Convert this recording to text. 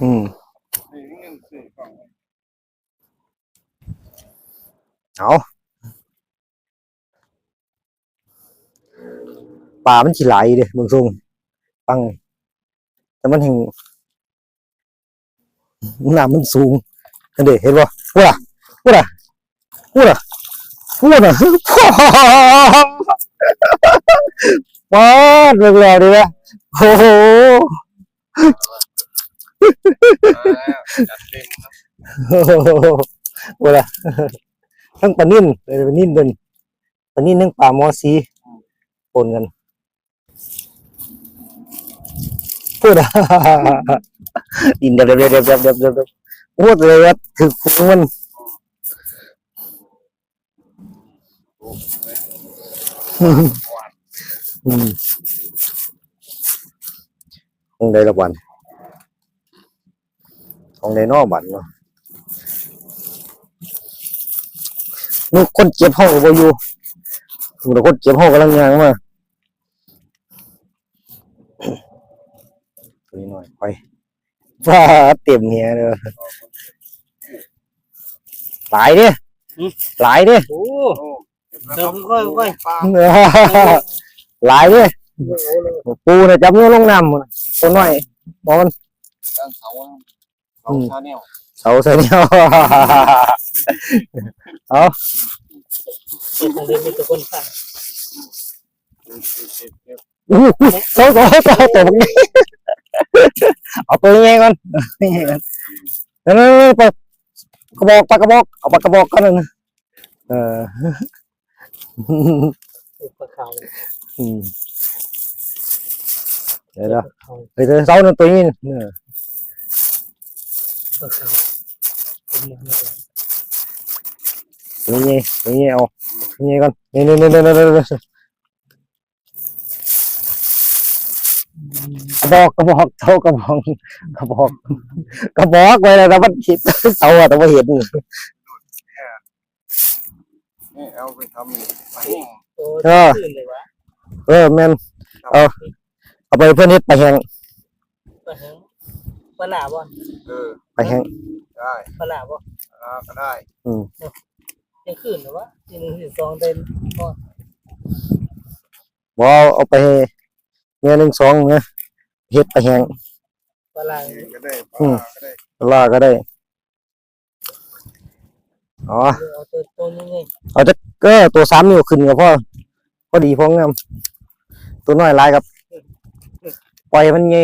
อืมนี่เอกล่องเอาป่ามันสิไหลายเด้เบิ่งทรงปัง แต่มันแห่งน้ำมันสูงนั่นเด้เห็นบ่พูดอะพูดอะพูดอะพูดอะว้าดเรื่องแล้วดีไหมโอ้โห จัดเต็มครับพูดอะทั้งปลานิ่นเลยปลานิ่นเป็นปลานิ่นทั้งปลาหมอสีปนกันพูดอะดินเดบเดบเดบเดบเดบเดบเดบพูดเลยว่าถึงฟูมันอืมของใดละวัน ของใดนอกบันเนาะนึกคนเจ็บห้องบ่อยู่ดูแต่คนเจ็บห้องกำลังยางมาตัวนี้หน่อยไปว้าเต็มเฮียเลยหลายเด้หลายเด้โอ้โอ้เดี๋ยวค่อยๆค่อยปลาหลายเด้โอ้โหเลยปูเนี่ยจับมือลงน้ำหมดน่ะตัวน้อยมองมันด้านเสาเสาชาแนลเสาเสนียวเจ็ดทางเดินมีแตัวคนสั่งอู้หูเสาเสาเสาตัวนี้เอาตัวนี้ก่อนนี่ก่อนนั่นนั่นนั่นไปกระบอกปลากระบอกเอาปลากระบอกกันนะเอออุปเขาอืมเดี๋ยวนะเขาไปเจอเสาหนึ่งตัวนี้เนี่ย อุปเขาเป็นอย่างนี้ตัวนี้ตัวนี้เอาตัวนี้ก่อนนี่นี่นี่นี่นี่นี่กระบอกกระบอกเสากระบอกกระบอกกระบอกไว้แล้วแต่มันคิดเสาแต่ว่าเห็นนี่เอาไปทำปลาแห้งโอ้เออเออแม่นเอาเอาไปเพื่อนเฮ็ดไปแหงไปแหง ปะหนาบ่เออไปแหงได้ปะหนาบ่อ่าก็ได้อืมยังขึ้นเหรอวะทีหนึ่งทีสองเดินก็บ่เอาเอาไปให้เมียหนึ่งสองนะเฮ็ดไปแหงปะหลานี่ก็ได้ปอืลามก็ได้ลาก็ได้อ๋อเอาตัวตัวนี้ไงก็ตัวสามนิ้วขึ้นก็พอพอดีพองามตัวน้อยหลายครับปล่อยมันไง